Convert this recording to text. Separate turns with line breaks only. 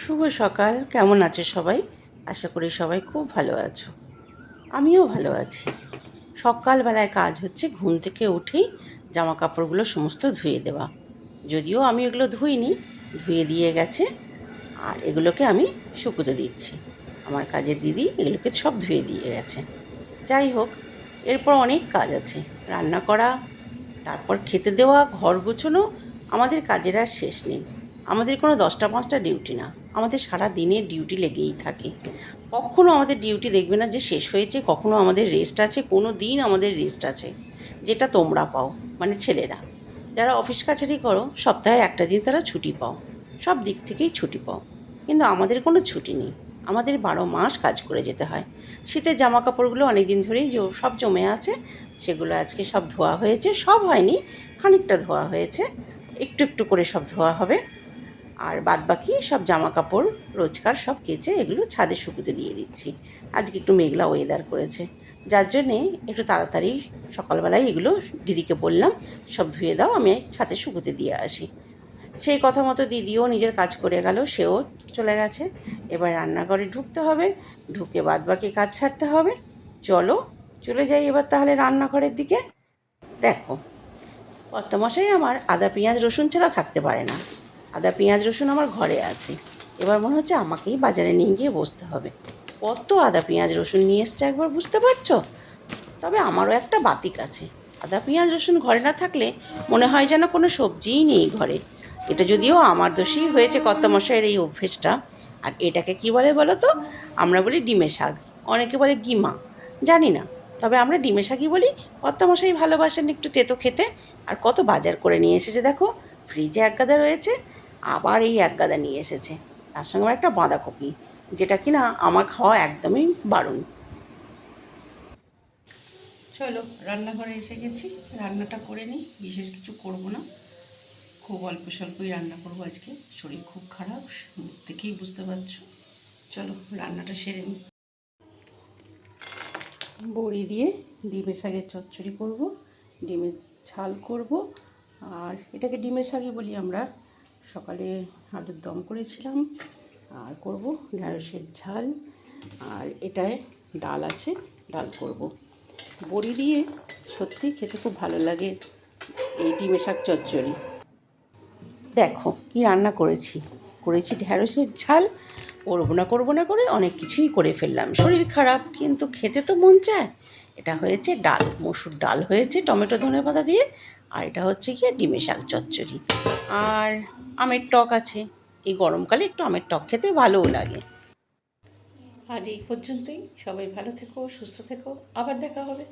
শুভ সকাল। কেমন আছো সবাই? আশা করি সবাই খুব ভালো আছো। আমিও ভালো আছি। সকালবেলায় কাজ হচ্ছে, ঘুম থেকে উঠেই জামা কাপড়গুলো সমস্ত ধুয়ে দেওয়া। যদিও আমি এগুলো ধুইনি, ধুয়ে দিয়ে গেছে, আর এগুলোকে আমি শুকুতে দিচ্ছি। আমার কাজের দিদি এগুলোকে সব ধুয়ে দিয়ে গেছে। যাই হোক, এরপর অনেক কাজ আছে। রান্না করা, তারপর খেতে দেওয়া, ঘর গোছানো, আমাদের কাজের আর শেষ নেই। আমাদের কোনো দশটা পাঁচটা ডিউটি না। আমাদের সারা দিনের ডিউটি লেগেই থাকে। কখনো আমাদের ডিউটি দেখবে না যে শেষ হয়েছে কখনও আমাদের রেস্ট আছে, কোনো দিন আমাদের রেস্ট আছে, যেটা তোমরা পাও মানে ছেলেরা। যারা অফিস কাছারি করো, সপ্তাহে একটা দিন তারা ছুটি পাও, সব দিক থেকেই ছুটি পাও। কিন্তু আমাদের কোনো ছুটি নেই। আমাদের বারো মাস কাজ করে যেতে হয়। শীতের জামা কাপড়গুলো অনেক দিন ধরেই সব জমে আছে, সেগুলো আজকে সব ধোয়া হয়েছে, সব হয়নি, খানিকটা ধোয়া হয়েছে, একটু একটু করে সব ধোয়া হবে। আর বাদ বাকি সব জামা কাপড় রোজকার সব কেচে এগুলো ছাদে শুকুতে দিয়ে দিচ্ছি। আজকে একটু মেঘলা ওয়েদার করেছে। যার জন্যে একটু তাড়াতাড়ি সকালবেলায় এগুলো দিদিকে বললাম, সব ধুয়ে দাও, আমি ছাদে শুকুতে দিয়ে আসি। সেই কথা মতো দিদিও নিজের কাজ করে গেল, সেও চলে গেছে। এবার রান্নাঘরে ঢুকতে হবে, ঢুকে বাদ বাকি কাজ সারতে হবে। চলো, চলে যাই এবার তাহলে রান্নাঘরের দিকে। দেখো, কর্তামশাই আমার আদা, পেঁয়াজ, রসুন ছাড়া থাকতে পারে না। আদা, পেঁয়াজ, রসুন আমার ঘরে আছে। এবার মনে হচ্ছে আমাকেই বাজারে নিয়ে গিয়ে বসতে হবে। কত আদা, পেঁয়াজ, রসুন নিয়ে এসছে একবার বুঝতে পারছ? তবে আমারও একটা বাতিক আছে। আদা, পেঁয়াজ, রসুন ঘরে না থাকলে মনে হয় যেন কোনো সবজিই নেই ঘরে। এটা যদিও আমার দোষেই হয়েছে কর্তামশাইয়ের এই অভ্যেসটা। আর এটাকে কি বলে বলো তো? আমরা বলি ডিমে শাক। অনেকে বলে গিমা। জানি না। তবে আমরা ডিমে শাকই বলি। কর্তামশাই ভালোবাসেন একটু তেতো খেতে। আর কত বাজার করে নিয়ে এসেছে দেখো? ফ্রিজে এক গাদা রয়েছে। আবার এই এক গাদা নিয়ে এসেছে। তার সঙ্গে আমার একটা বাঁধাকপি, যেটা কিনা আমার খাওয়া একদমই বারণ। চলো, রান্নাঘরে এসে গেছি। রান্নাটা করে নিই, বিশেষ কিছু করব না। খুব অল্প স্বল্পই রান্না করব আজকে। শরীর খুব খারাপ থেকেই বুঝতে পারছ। চলো, রান্নাটা সেরে নিই। বড়ি দিয়ে ডিমের শাকের চচ্চড়ি করব, ডিমের ঝাল করব। আর এটাকে ডিমের শাকই বলি আমরা। সকালে আলুর দম করেছিলাম, আর করব ঢ্যাঁড়সের ঝাল, আর এটায় ডাল আছে, ডাল করব। বড়ি দিয়ে সত্যি খেতে খুব ভালো লাগে এই ডিমের শাক চচ্চড়ি। দেখো কি রান্না করেছি করেছি ঢ্যাঁড়সের ঝাল, করব না করব না করে অনেক কিছুই করে ফেললাম। শরীর খারাপ, কিন্তু খেতে তো মন চায়। এটা হয়েছে ডাল, মসুর ডাল হয়েছে, টমেটো ধনে পাতা দিয়ে আর এটা হচ্ছে গিয়ে ডিমের শাক চচ্চড়ি। আর আমের টক আছে। এই গরমকালে একটু আমের টক খেতে ভালোও লাগে। আজ এই পর্যন্তই। সবাই ভালো থেকো, সুস্থ থেকো। আবার দেখা হবে।